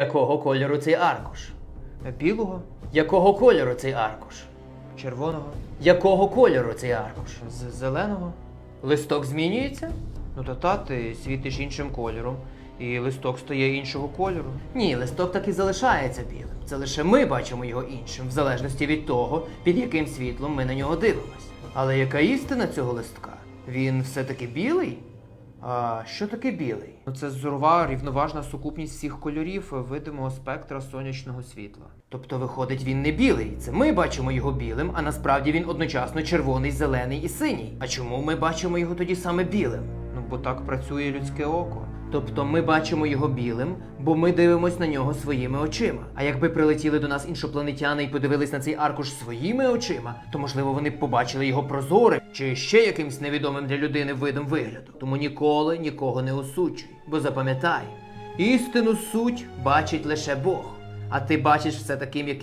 Якого кольору цей аркуш? Білого, Якого кольору цей аркуш? червоного, Якого кольору цей аркуш? з- зеленого. Листок змінюється? Ну та та ти світиш іншим кольором, і листок стає іншого кольору. Ні, листок так і залишається білим. Це лише ми бачимо його іншим, в залежності від того, під яким світлом ми на нього дивимось. Але яка істина цього листка? Він все-таки білий? А що таке білий? Ну, Це зорова рівноважна сукупність всіх кольорів видимого спектра сонячного світла. Тобто, виходить, він не білий. Це ми бачимо його білим, а насправді він одночасно червоний, зелений і синій. А чому ми бачимо його тоді саме білим? Бо так працює людське око. Тобто ми бачимо його білим, бо ми дивимось на нього своїми очима. А якби прилетіли до нас іншопланетяни і подивились на цей аркуш своїми очима, то можливо вони б побачили його прозорим чи ще якимсь невідомим для людини видом вигляду. Тому ніколи нікого не осуджуй, бо запам'ятай, істину суть бачить лише Бог, а ти бачиш все таким, яким.